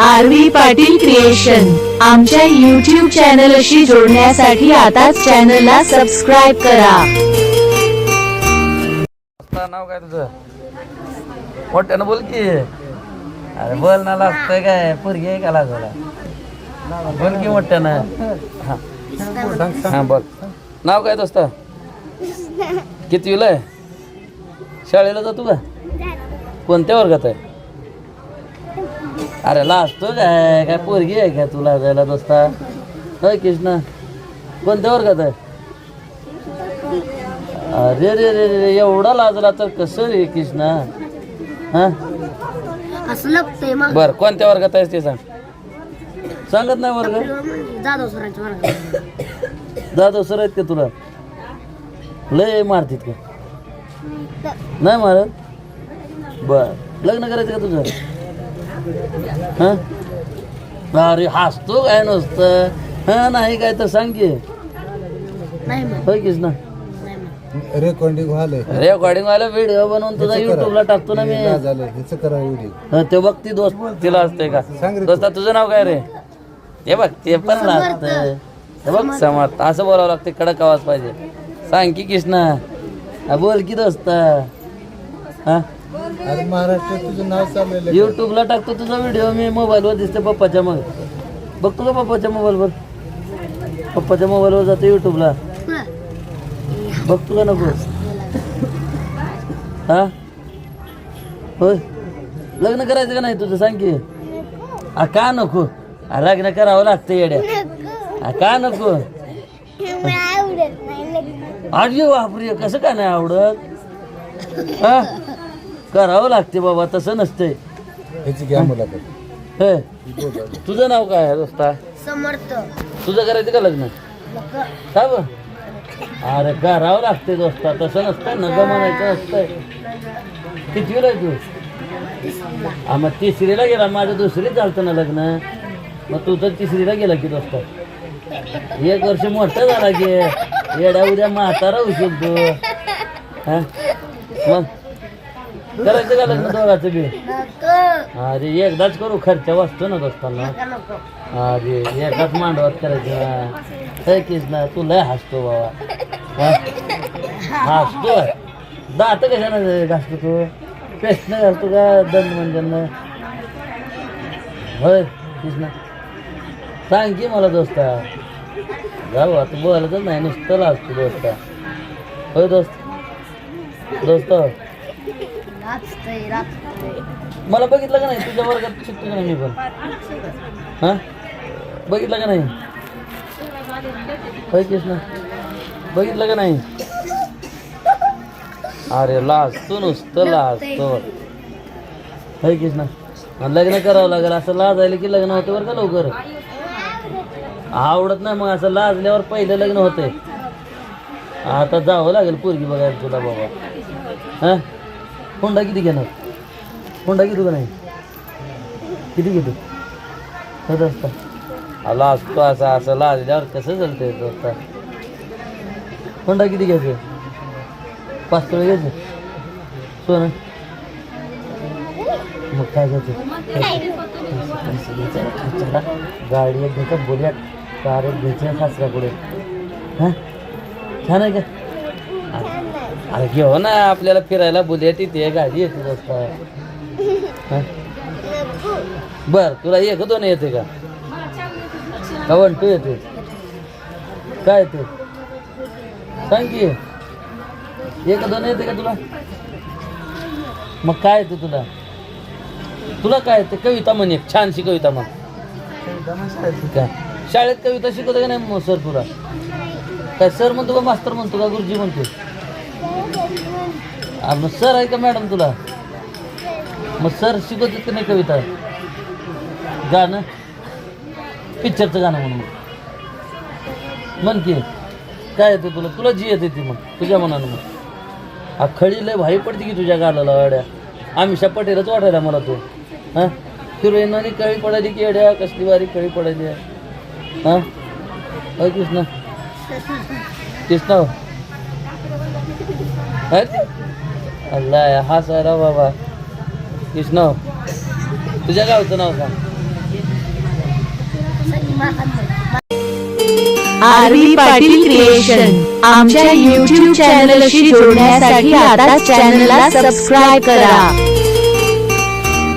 RV Patil creation. आमच्या YouTube चॅनलशी जोडण्यासाठी आताच चॅनलला सबस्क्राईब करा. नाव काय तुझं? मोठ्यानं बोल की. अरे बोल ना लागतंय काय? पोरगी आहे का लागला? बोल की मोठ्यानं. ना हा बोल. नाव काय दोस्त? कितवीला आहे? शाळेला जातो का? कोणत्या वर्गात आहे? अरे लाजतो काय? काय पोरगी आहे का तुला जायला दोस्ता होय कृष्णा. कोणत्या वर्गात आहे? अरे रे रे रे एवढा लाजला तर कसं रे कृष्णा? हा? असं लागतंय मग. बर कोणत्या वर्गात आहेस ते सांग. सांगत नाही वर्ग? जाधव सरांच्या वर्गात. सर आहेत का तुला? लय मारतीत का? नाही मारत? बर लग्न करायचं का तुझं? हा? अरे हसतो काय नसतं? हा नाही काय तर सांग की. नाही मग. होय कृष्णा नाही मग. रेकॉर्डिंग रेकॉर्डिंग वाला व्हिडिओ बनवून तुझा युट्यूबला टाकतो ना मी. झालं ह्याचं करा व्हिडिओ हं, ते बघ ती दोस्त तिला असते का? सांग रे दोस्ता तुझं नाव काय रे? हे बघ ते पण लागतं हे बघ समर्थ. असं बोलावं लागते कडक आवाज पाहिजे. सांग की कृष्णा हा, बोल की दोस्त. हा? अरे महाराष्ट्रात तुझं नाव चाललेलं युट्यूबला टाकतो तुझा व्हिडिओ मी मोबाईलवर दिसते पप्पाच्या मग. बघतो का पप्पाच्या मोबाईलवर पप्पाच्या मोबाईलवर जातो युट्यूबला बघतो का नको. हा? होय. लग्न करायचं का नाही तुझं? सांग की. आ का नको? आ, लग्न करावं लागतं येड्या. आ, का नको? अरे बापरे कसं काय नाही आवडत? हा? करावं लागते बाबा तसं नसतंय. ह्याची घ्या मुलाखत हे तुझं नाव काय आहे दोस्ता? समर्थ. तुझं करायचं का लग्न? का अरे करावं लागते दोस्ता. तसं नसतं नग म्हणायचं नसतंय कितवीला आहे तू? हा मग तिसरीला गेला. माझं दुसरीच चालतं ना लग्न. मग तू तर तिसरीला गेला की दोस्ता. एक वर्ष मोठा झाला की येड्या उद्या म्हातारा होशील तू. हा? मग? करायचं का लग्न दोघाचं बी? अरे एकदाच करू खर्च वाचतो ना दोस्तांना. अरे एकाच मांडवात करायचं. ना हे कृष्णा तू लय हसतो बाबा. हा? हसतो? दात कशानं घासतो तू? पेस्टनं घालतो का दंड मंजन होय कृष्णा सांग की मला दोस्ता. जाऊ आता बोलायचं नाही नुसतं लाजतो दोस्ता. होय दोस्त? दोस्त मला बघितलं का नाही? तुझ्या वर्गात शिकतो का नाही मी पण. हा? बघितलं का नाही? होय कृष्णा. बघितलं का नाही? अरे लाजतो नुसतं लाजतो. होय कृष्णा. ना लग्न करावं लागेल असं लाजायला की लग्न होते बरं का लवकर? आवडत नाही मग असं लाजल्यावर पहिलं लग्न होतंय. आता जावं लागेल पोरगी बघायला तुला बाबा. हा? हुंडा किती घेणार? हुंडा घेतो का नाही? किती घेतो? होत असता आला असतो असं असं लाजल्यावर कसं तो आता? हुंडा किती घ्यायचं? पाच तोळे घ्यायचं? सोनं? मग काय घ्यायचं? गाडी एक घ्यायचं बुलेट कार एक घ्यायची सासऱ्या पुढे. हाँ? छान आहे का? अरे- घेऊ ना आपल्याला फिरायला बुलेट येते गाडी येते रस्ता बर तुला एक दोन येते का? का वन टू येते? काय येते? सांग की. एक दोन येते का तुला? मग काय येते तुला? तुला काय येते? कविता म्हण एक छानशी कविता म्हण. काय शाळेत कविता शिकवते का नाही मग सर तुला? काय सर म्हणतो का मास्तर म्हणतो का गुरुजी म्हणतो? आ, मग सर आहे का मॅडम तुला? मग सर शिकवतात का नाही कविता? गाणं? पिक्चरचं गाणं म्हणून. म्हण की काय येते तुला? तुला जी येते ती मग तुझ्या मनानं मग. हा खळी लय भाई पडते की तुझ्या गालाला अड्या आमिषा पटेलच वाटायला मला तू. हां? हिरोईनानी कळी पडायली की अड्या कसली वारी कळी पडायली. हां? होय कृष्णा. कृष्णा हो. अल्ला हा सारा बाबा. कृष्ण हो. तुझ्या गावचं नाव सांग. RV Patil creation. आमच्या युट्यूब चॅनलशी जोडण्यासाठी आता चॅनलला सबस्क्राईब करा.